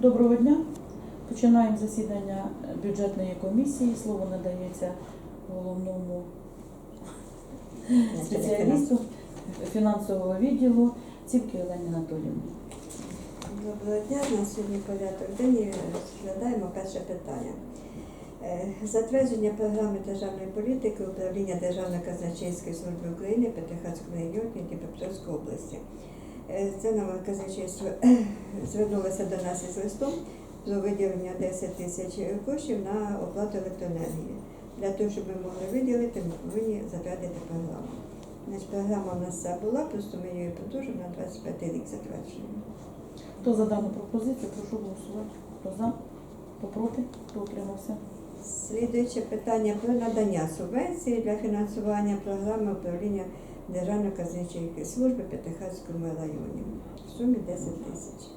Доброго дня. Починаємо засідання бюджетної комісії. Слово надається головному спеціалісту фінансового відділу Цівки Олені Анатоліївні. Доброго дня. На сьогодні порядок денний розглядаємо перше питання. Е, Затвердження програми державної політики управління Державної казначейської служби України Петрихацькому регіоні Дніпропетровської області. Е, Це нове казначейство звернулося до нас із листом про виділення 10 тисяч коштів на оплату електроенергії. Для того, щоб ми могли виділити, ми повинні затвердити програму. Значить, програма у нас вся була, просто ми її продовжуємо на 25 рік затверджуємо. Хто за дану пропозицію, прошу голосувати. Хто за, хто проти, хто утримався. Слідуюче питання про надання субвенції для фінансування програми управління Державної казначейської служби П'ятихатському районі в сумі 10 тисяч.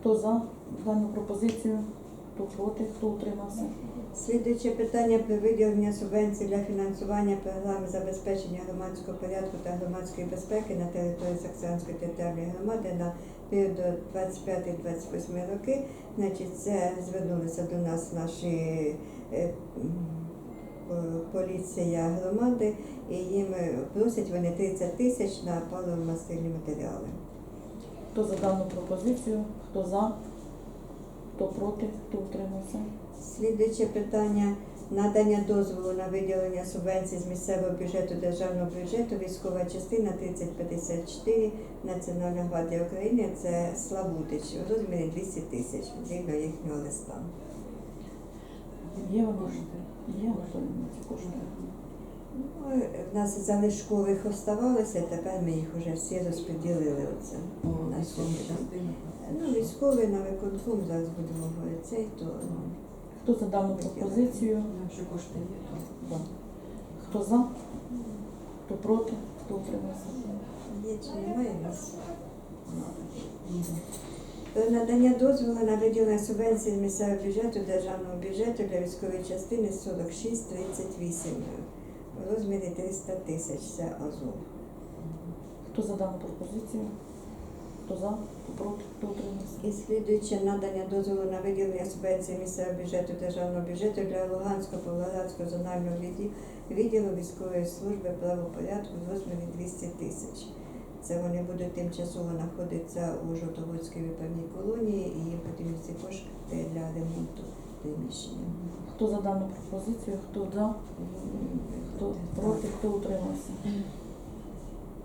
Хто за дану пропозицію, хто проти, хто утримався. Слідуюче питання про виділення субвенції для фінансування програми забезпечення громадського порядку та громадської безпеки на території Саксанської територіальної громади на період до 25-28 роки. Значить, це звернулися до нас наші е, поліція громади, і їм е, просять вони 30 тисяч на паливо-мастильні матеріали. Хто за дану пропозицію, хто за, хто проти, хто утримався. Слідуюче питання надання дозволу на виділення субвенцій з місцевого бюджету державного бюджету військова частина 3054 Національна гвардія України. Це Славутич у розмірі 200 тисяч згідно їхнього листа. Є воно ж? Є Анатоліївна ці кошти? Ну, в нас залишкових оставалося, тепер ми їх вже всі розподілили. Оце на сьогодні. Ну, військовий на виконком зараз будемо говорити цей, то ну, Хто за дану пропозицію? Якщо кошти є, то Да. Хто за, хто проти, хто утримався. є чи немає у нас. Надання дозволу на виділення субвенції з місцевого бюджету державного бюджету для військової частини 4638 у розмірі 300 тисяч. Це Азов. Хто за дану пропозицію? Хто за, проти, хто утримався. І слідуюче надання дозволу на виділення субвенції місцевого бюджету державного бюджету для Луганського Павлоградського зонального відділу військової служби правопорядку в розмірі 200 тисяч. Це вони будуть тимчасово знаходитися у Жовтоводській виправній колонії і їм потрібні ці кошти для ремонту приміщення. Хто за дану пропозицію, хто за, хто проти, хто утримався.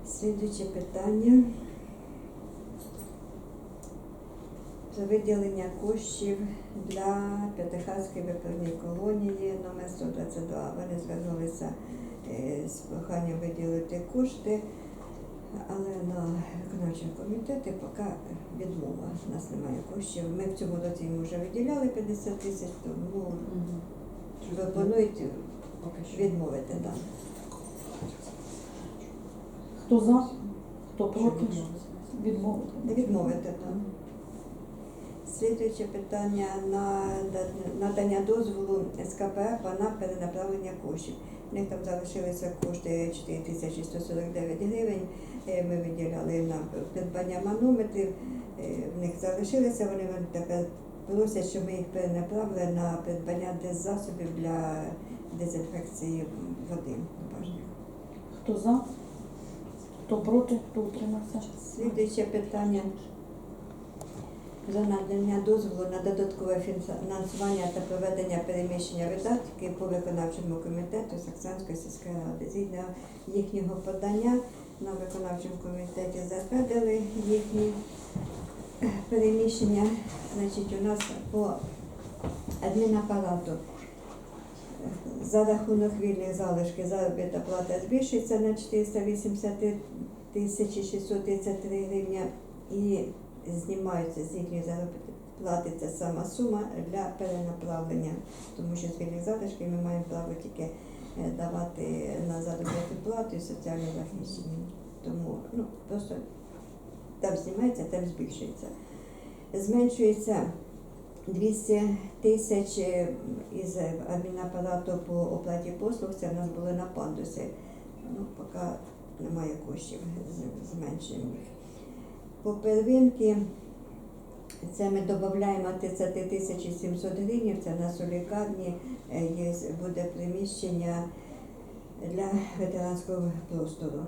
Слідуюче питання. Про виділення коштів для П'ятихатської виправній колонії номер 122. Вони звернулися е, з проханням виділити кошти, але на виконавчому комітеті поки відмова. У нас немає коштів. Ми в цьому році їм вже виділяли 50 тисяч, тому пропонують поки що. відмовити. Да. Хто за, хто проти, відмовити. Відмовити, так. Слідуюче питання на надання дозволу СКП на перенаправлення коштів. У них там залишилися кошти 4149 гривень. Е, Ми виділяли на придбання манометрів. Е, В них залишилися, вони тепер просять, щоб ми їх перенаправили на придбання деззасобів для дезінфекції води. Хто за, хто проти, хто утримався. Слідуюче питання за надання дозволу на додаткове фінансування та проведення переміщення видатків по виконавчому комітету Саксанської сільської ради. Згідно їхнього подання на виконавчому комітеті затвердили їхні переміщення. Значить, у нас по адмінапарату за рахунок вільних залишки заробітна плата збільшується на 483 тисячі 633 гривня і знімаються з їхньої заробітної плати ця сама сума для перенаправлення, тому що з вільних залишків ми маємо право тільки е, давати на заробітну плату і соціальне захищення. Тому ну, просто там знімається, там збільшується. Зменшується 200 тисяч е, із адмінапарату по оплаті послуг. Це в нас були на пандусі. Ну, поки немає коштів, зменшуємо їх. По первинки Це ми додаємо 30 тисяч 700 гривень, це в нас у лікарні е, є, буде приміщення для ветеранського простору.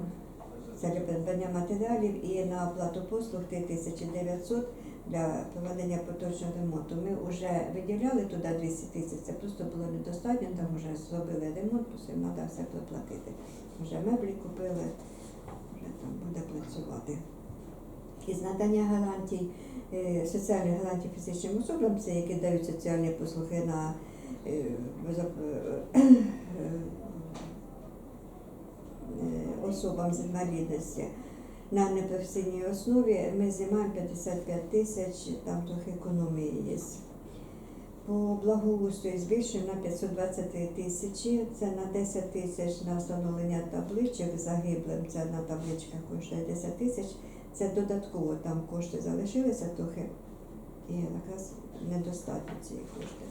Це для придбання матеріалів і на оплату послуг 3900 для проведення поточного ремонту. Ми вже виділяли туди 200 тисяч, це просто було недостатньо, там вже зробили ремонт, просто треба все проплатити. Вже меблі купили, вже там буде працювати. Із надання гарантій, е, соціальних гарантій фізичним особам, це які дають соціальні послуги на е, е, особам з інвалідності на непрофесійній основі ми знімаємо 55 тисяч, там трохи економії є. По благоустрою збільшуємо на 523 тисячі, це на 10 тисяч на встановлення табличок загиблим, це на табличках коштує 10 тисяч, це додатково там кошти залишилися трохи і якраз недостатньо цієї кошти.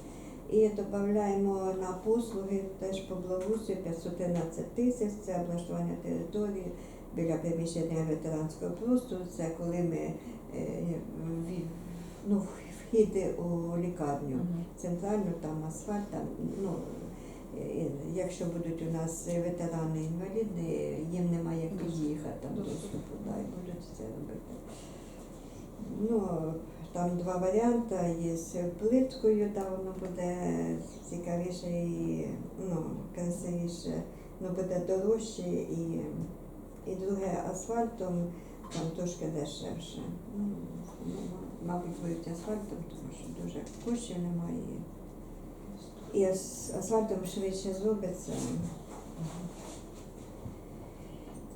І додаємо на послуги теж по благоустрою 513 тисяч, це облаштування території біля приміщення ветеранського простору, це коли ми е, ну, вхід у лікарню центральну, там асфальт, там, ну, якщо будуть у нас ветерани інваліди, їм немає як під'їхати там доступу, да, і робити. Ну, там два варіанти, є з плиткою, там воно буде цікавіше і ну, красивіше, ну буде дорожче і, і друге асфальтом, там трошки дешевше. Ну, ну, мабуть, будуть асфальтом, тому що дуже коштів немає. І ас- асфальтом швидше зробиться.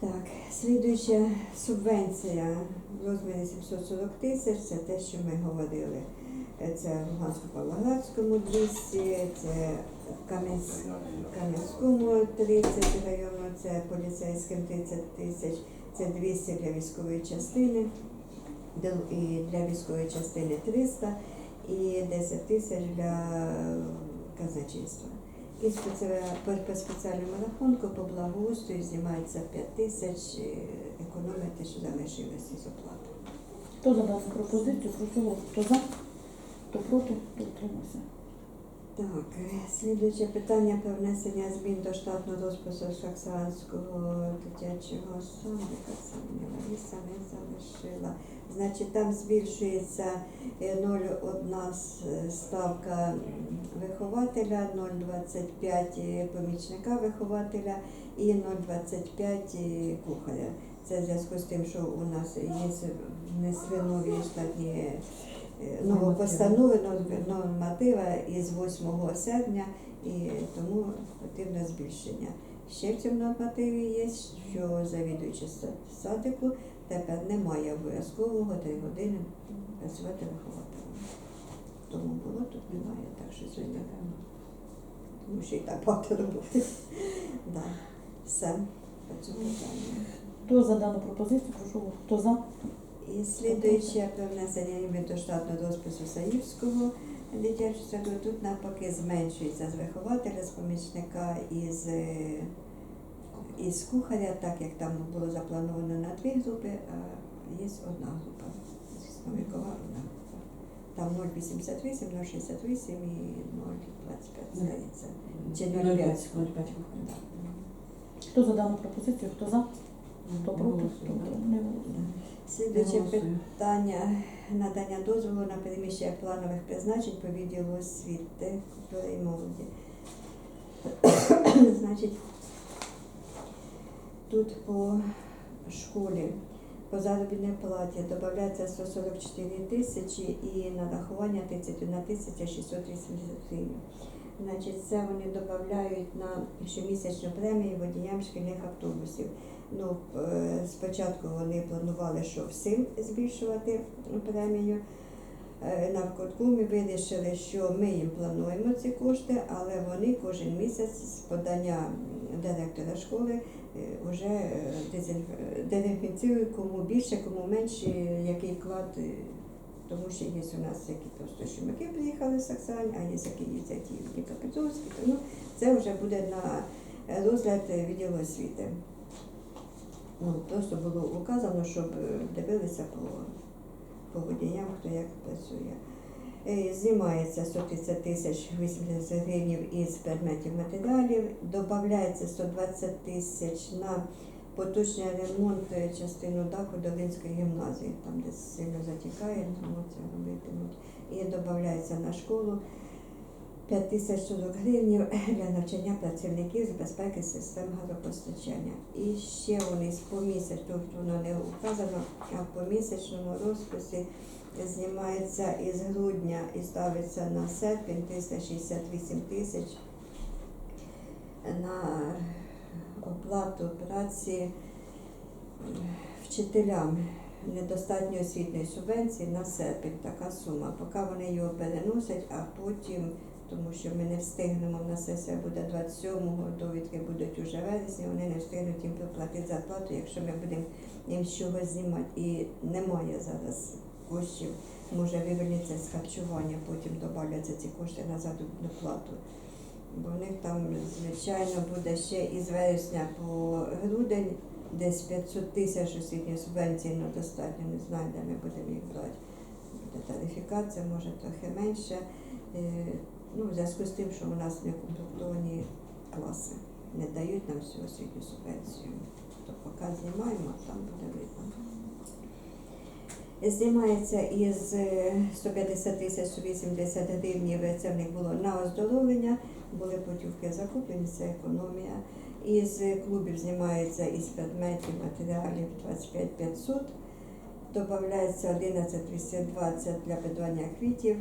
Так, слідуюча субвенція в розмірі 740 тисяч, це те, що ми говорили. Це в Лугансько-Павлоградському 200, це Кам'янсь- Кам'янському 30 району, це поліцейським 30 тисяч, це 200 для військової частини, і для військової частини 300 і 10 тисяч для казначейства. І по, спеціальному рахунку по благоустрою знімається 5 тисяч, е, економити, що залишилось з оплати. Хто за дану пропозицію, прошу. Хто за, хто проти, хто утримався. Так, е, слідуюче питання про внесення змін до штатного розпису Шаксанського дитячого садика. Лариса не залишила. Значить, там збільшується е, 0,1 ставка вихователя, 0,25 е, помічника вихователя і 0,25 е, кухаря. Це в зв'язку з тим, що у нас є внесли нові штатні е, новопостанови, норматива із 8 серпня, і тому потрібно збільшення. Ще в цьому нормативі є, що завідуючи садику тепер немає обов'язкового 3 години працювати вихователем. Тому було, тут немає, так що сьогодні тому що і так багато роботи. Да. Все по цьому питанню. Хто за дану пропозицію, прошу. Хто за, І слідуюче про внесення імені до штатного розпису Саївського дитячого саду. Тут навпаки зменшується з вихователя, з помічника і з, е, із кухаря, так як там було заплановано на дві групи, а є одна група. Вікова одна група. Там 0,88, 0,68 і 0,25 здається. Чи 0,5? 0,5. Хто за дану пропозицію, хто за, хто проти, хто Не. Слідуюче питання надання дозволу на переміщення планових призначень по відділу освіти культури і молоді. Значить, тут по школі по заробітній платі додається 144 тисячі і нарахування 31 тисяча 680 гривень. Значить, це вони додають на щомісячну премію водіям шкільних автобусів. Ну, е, спочатку вони планували, що всім збільшувати премію. Е, На вкотку ми вирішили, що ми їм плануємо ці кошти, але вони кожен місяць з подання директора школи вже дерифіціюють кому більше, кому менше, який вклад. е, Тому що є у нас які просто щомаки приїхали з Саксань, а є які їздять і. Тому це вже буде на розгляд відділу освіти. Ну, просто було указано, щоб е, дивилися по по хто як працює. Е, Знімається 130 тисяч 80 гривень із предметів матеріалів, додається 120 тисяч на поточний ремонт е, частину даху Долинської гімназії, там де сильно затікає, тому це робитимуть. І додається на школу 5 тисяч 40 гривень для навчання працівників з безпеки систем газопостачання. І ще вони з помісяч, тут воно не вказано, а в помісячному розписі знімається із грудня і ставиться на серпень 368 тисяч на оплату праці вчителям недостатньої освітньої субвенції на серпень така сума. Поки вони його переносять, а потім, тому що ми не встигнемо, на сесія буде 27-го, довідки будуть уже вересні, вони не встигнуть їм проплатити зарплату, якщо ми будемо їм чогось знімати. І немає зараз коштів, може вивільниться з харчування, потім додавляться ці кошти на заробітну плату. Бо в них там, звичайно, буде ще із вересня по грудень десь 500 тисяч освітньої субвенції, ну достатньо, не знаю, де ми будемо їх брати. Буде тарифікація, може трохи менше. Е, Ну, в зв'язку з тим, що у нас не комплектовані класи, не дають нам всю освітню субвенцію. То поки знімаємо, а там буде видно. Знімається із е, 150 тисяч 180 гривень, це в них було на оздоровлення, були путівки закуплені, це економія. Із клубів знімається із предметів матеріалів 25 500, додається 11 220 для придбання квітів,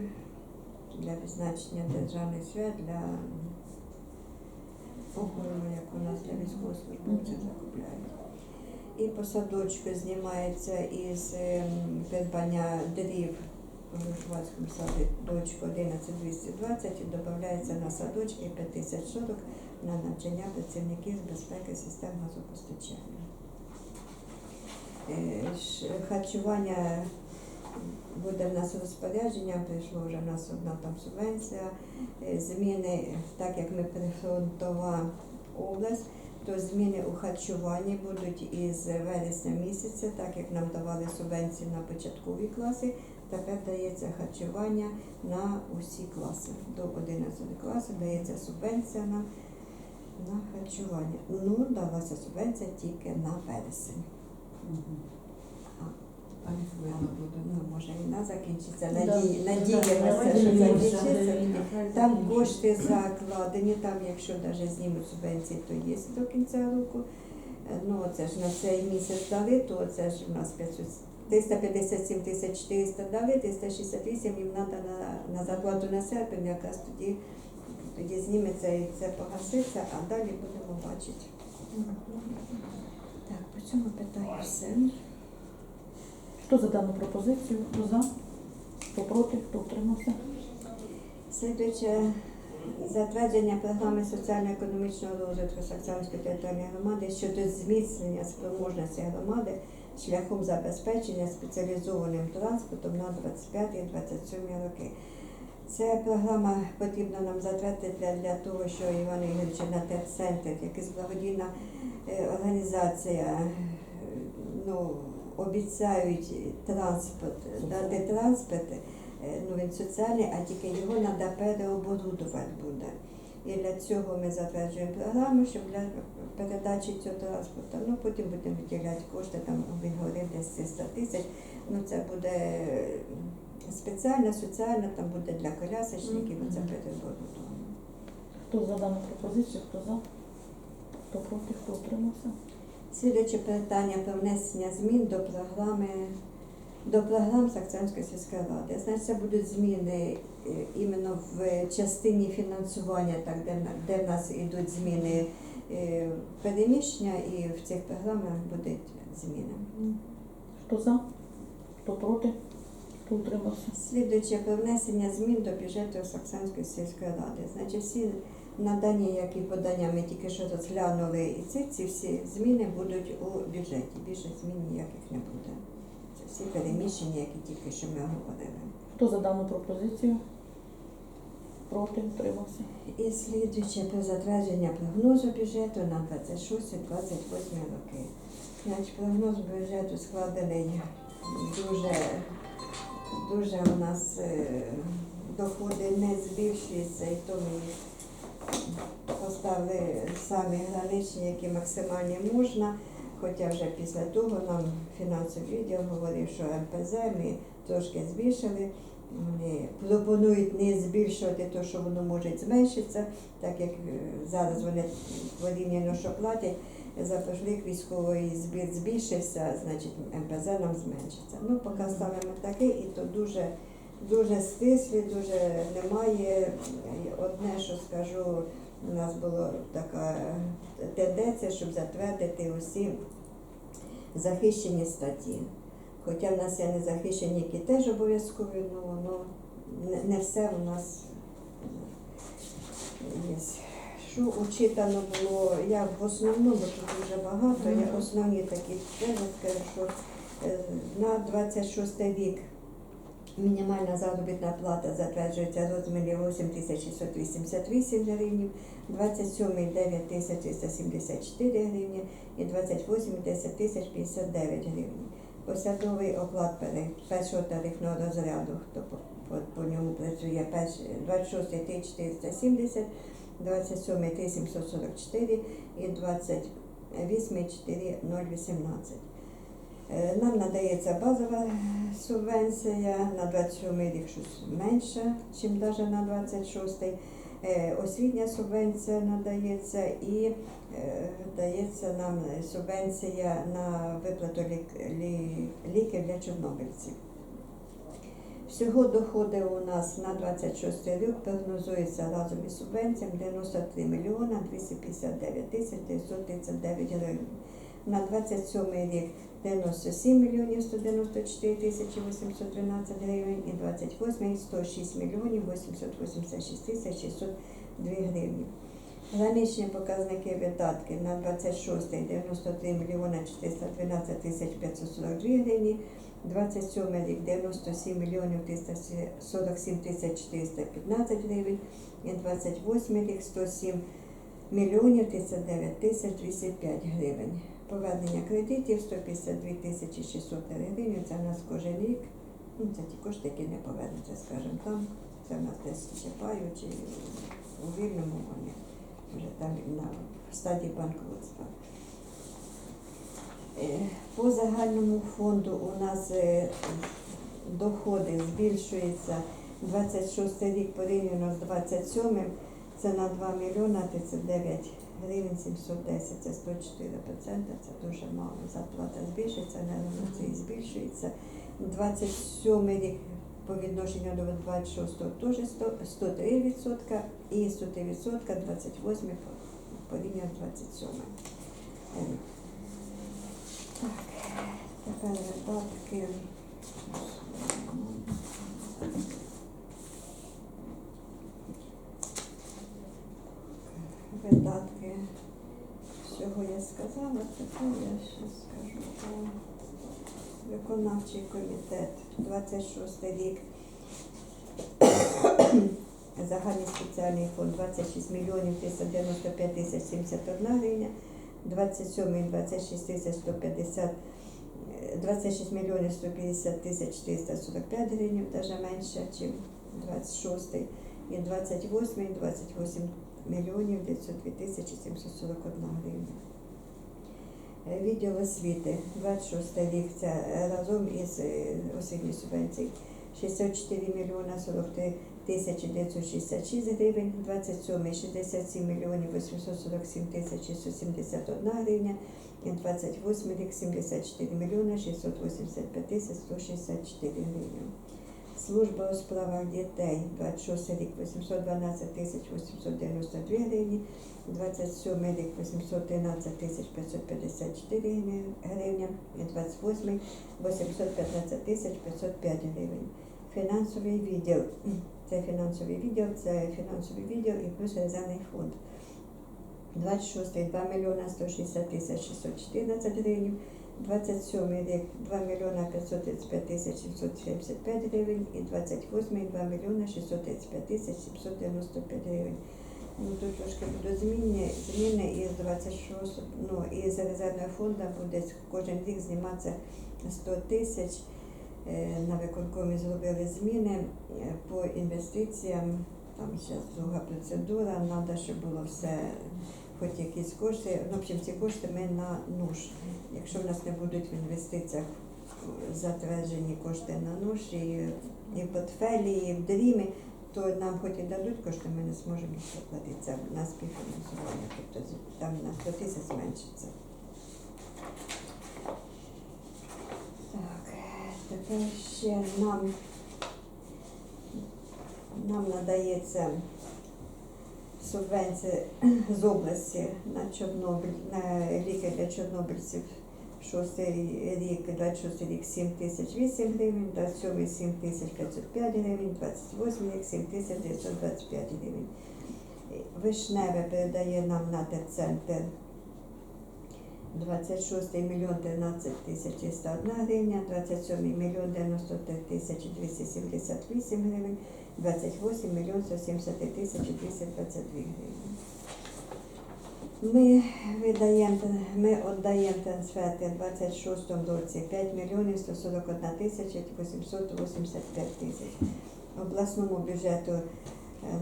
для відзначення державних свят, для охорони, як у нас для військовослужбовців закупляють. І по садочку знімається із ем, придбання дрів у Жувацькому садочку 11 220 і додається на садочки 5040 на навчання працівників з безпеки систем газопостачання. Е, Харчування буде в нас розпорядження, прийшло вже в нас одна там субвенція. Е, Зміни, так як ми прифронтова область, то зміни у харчуванні будуть із вересня місяця, так як нам давали субвенції на початкові класи, тепер дається харчування на усі класи. До 11 класу дається субвенція на, на харчування. Ну, далася субвенція тільки на вересень. А не хвилина буде. Ну, може, війна закінчиться. Надії, надіємося, що закінчиться. Там кошти закладені, там, якщо навіть знімуть субвенції, то є до кінця року. Е, Ну, це ж на цей місяць дали, то це ж у нас 500, 357 тисяч 400 дали, 368 їм треба на, на зарплату на серпень, якраз тоді, тоді зніметься і це погаситься, а далі будемо бачити. Так, по цьому питаю все. Хто за дану пропозицію? Хто за? Хто проти? Хто утримався? Слідуюче затвердження програми соціально-економічного розвитку Саксанської територіальної громади щодо зміцнення спроможності громади шляхом забезпечення спеціалізованим транспортом на 25-27 роки. Ця програма потрібна нам затвердити для, для того, що Іван Ігорович на терцентр, якась благодійна е, організація, е, ну, обіцяють транспорт, дати транспорт, е, ну він соціальний, а тільки його треба переоборудувати буде. І для цього ми затверджуємо програму, щоб для передачі цього транспорту, ну потім будемо виділяти кошти, там він говорив десь 300 тисяч. Ну це буде е, спеціальна, соціальна, там буде для колясочників, це переоборудовано. Хто за дану пропозицію? Хто за? Хто проти? Хто утримався? Слідуюче питання про внесення змін до програми до програм Саксанської сільської ради. Значить, це будуть зміни е, іменно в частині фінансування, так, де, де в нас йдуть зміни е, переміщення, і в цих програмах будуть зміни. Хто за? Хто проти? Хто утримався? Слідуюче про внесення змін до бюджету Саксанської сільської ради. Значить, всі надані, які подання ми тільки що розглянули, і ці, ці всі зміни будуть у бюджеті. Більше змін ніяких не буде. Це всі переміщення, які тільки що ми говорили. Хто за дану пропозицію? Проти? Утримався? І слідуюче про затвердження прогнозу бюджету на 26-28 роки. Значить, прогноз бюджету складений дуже дуже у нас е, доходи не збільшуються, і то ми їх поставили самі граничні, які максимальні можна. Хоча вже після того нам фінансовий відділ говорив, що МПЗ ми трошки збільшили. Вони пропонують не збільшувати те, що воно може зменшитися, так як е, зараз вони порівняно, що платять, за військовий збір збільшився, значить МПЗ нам зменшиться. Ну, поки ставимо таке, і то дуже, дуже стислі, дуже немає. Одне, що скажу, у нас була така тенденція, щоб затвердити усі захищені статті. Хоча в нас є незахищені, які теж обов'язкові, ну воно не, все у нас є. Що учитано було, я в основному, бо тут дуже багато, я основні такі тези скажу, що е, на 26 рік мінімальна заробітна плата затверджується в розмірі 8 688 гривень, 27 9 374 гривні і 28 10 059 гривень. Посадовий оклад першого тарифного розряду, хто по, по, по ньому працює, 26 470, 27 744 і 28 4018. Е, Нам надається базова субвенція на 27 рік щось менше, ніж навіть на 26. Е, Освітня субвенція надається і е, дається нам субвенція на виплату ліків для чорнобильців. Всього доходи у нас на 26 рік прогнозується разом із субвенціями 93 мільйона 259 тисяч 939 гривень. На 27 рік 97 мільйонів 194 тисячі 812 гривень і 28 106 мільйонів 886 тисяч 602 гривні. Граничні показники видатки на 26 93 мільйона 412 тисяч 542 гривні, 27 рік 97 мільйонів 347 тисяч 415 гривень і 28 рік 107 мільйонів 39 тисяч 205 гривень. Повернення кредитів 152 тисячі 600 гривень, це в нас кожен рік. Ну, це ті кошти, які не повернуться, скажімо, там. Це в нас десь чіпають і у вільному вони вже там на стадії банкрутства. Е, По загальному фонду у нас е, доходи збільшуються 26 рік порівняно з 27 це на 2 мільйона 39 гривень 710, це 104 процента, це дуже мало. Зарплата збільшується, енергоносії збільшується. 27 рік по відношенню до 26 теж 103 відсотка і 103 відсотка 28 порівняно 27. Е, Так, тепер видатки. Видатки. Всього я сказала, тепер я ще скажу про виконавчий комітет 26 рік. Загальний спеціальний фонд 26 мільйонів 395 тисяч 71 гривня, 27 і 26 тисяч 150 е, 26 мільйонів 150 тисяч 445 гривень, навіть менше, ніж 26 і 28 і 28 мільйонів 902 тисячі 741 гривня. Відділ освіти. 26 рік це е, разом із е, освітньою субвенцією. 64 мільйона 43 тисячі 966 гривень, 27 67 мільйонів 847 тисяч 671 гривня. І 28 рік 74 мільйона 685 тисяч 164 гривні. Служба у справах дітей 26 рік 812 тисяч 892 гривні, 27 рік 813 тисяч 554 гривні- гривня і 28 815 тисяч 505 гривень. Фінансовий відділ. Це фінансовий відділ, це фінансовий відділ і плюс резервний фонд. 26 2 мільйона 160 тисяч 614 гривень, 27 рік 2 мільйона 535 тисяч 775 гривень і 28 2 мільйона 635 тисяч 795 гривень. Ну, тут трошки будуть зміни, зміни із 26, ну, із резервного фонду буде кожен рік зніматися 100 тисяч е, на виконкомі зробили зміни е, по інвестиціям. Там зараз друга процедура, треба, щоб було все, хоч якісь кошти. Ну, в общем, ці кошти ми на нуж. Якщо в нас не будуть в інвестиціях затверджені кошти на нуж і, в портфелі, і в дрімі, то нам хоч і дадуть кошти, ми не зможемо їх заплатити. На співфінансування, тобто там на 100 тисяч зменшиться. Так, тепер ще нам, нам надається субвенція з області на Чорнобиль, на ліки для чорнобильців. Шостий рік, 26 рік 7 тисяч 8 гривень, 27 7 тисяч 505 гривень, 28 рік 7 тисяч 925 гривень. Вишневе передає нам на терцентр 26 мільйон 13 тисяч 301 гривня, 27 мільйон 93 тисячі 278 гривень, 28 мільйон 173 тисячі 222 гривень. Ми видаємо, ми віддаємо трансферти в 26 році 5 мільйонів 141 тисяча 885 тисяч. Обласному бюджету е,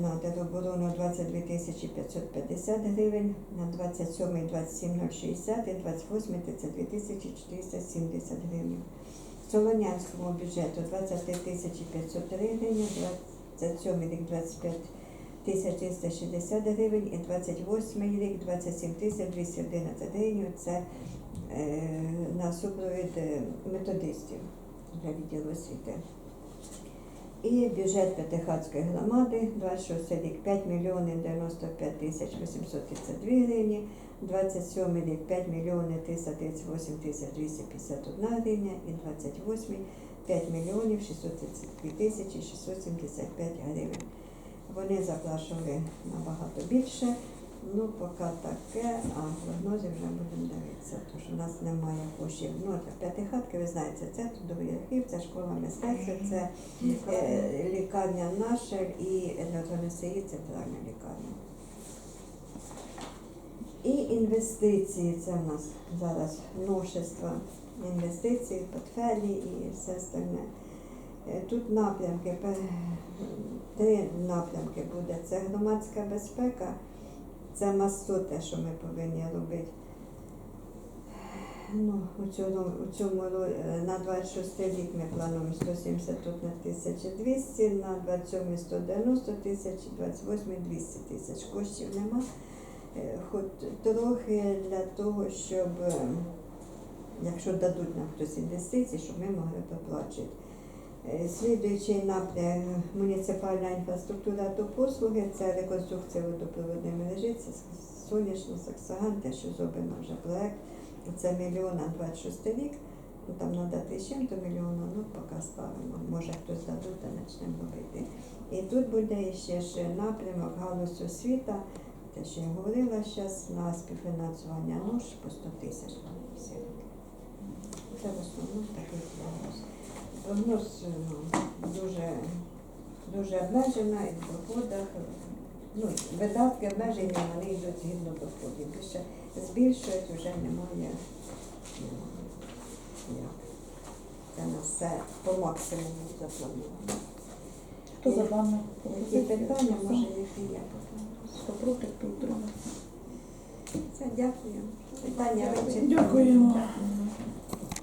на тероборону 22 тисячі 550 гривень, на 27 27 060 і 28 32 тисячі 470 гривень. Солонянському бюджету 23 тисячі 503 гривень, 27 рік 25 1360 гривень і 28 рік 27 тисяч 211 гривень. Це е, на супровід е, методистів для відділу освіти. І бюджет П'ятихатської громади 26 рік 5 мільйонів 95 тисяч 832 гривні, 27 рік 5 мільйонів 338 тисяч 251 гривня і 28 5 мільйонів 632 тисячі 675 гривень. Вони заплачували набагато більше. Ну, поки таке, а прогнози вже будемо дивитися, тому що в нас немає коштів. Ну, п'ятихатки, ви знаєте, це трудовий архів, це школа мистецтва, це е, лікарня наша і енергоносії центральна лікарня. І інвестиції, це в нас зараз новшества інвестиції, портфелі і все остальне. Е, Тут напрямки, три напрямки буде. Це громадська безпека, це масту, те, що ми повинні робити. Ну, у цьому, у цьому е, на 26 рік ми плануємо 171 1200, на 27 190 тисяч, 28 200 тисяч. Коштів нема. Е, Хоч трохи для того, щоб, е, якщо дадуть нам хтось інвестиції, щоб ми могли доплачувати. Е, Слідуючий напрям муніципальна інфраструктура та послуги це реконструкція водопроводної мережі, це сонячно саксаган, те, що зроблено вже проект. Це мільйона 26 рік. Ну, там треба ти з чим-то мільйона, ну поки ставимо. Може хтось дадуть, та почнемо робити. І тут буде ще ж напрямок галузь освіта, те, що я говорила зараз, на співфінансування нуж по 100 тисяч. Це в основному такий прогноз. Прогноз ну, дуже, дуже обмежена і в доходах. Ну, видатки обмежені, вони йдуть згідно доходів. Більше збільшують, вже немає. ну, як. Це на все по максимуму заплановано. Хто за дану Які питання, може, які є по Хто проти, хто утримався? Дякую. Питання вичерпані. Дякуємо. Дякую.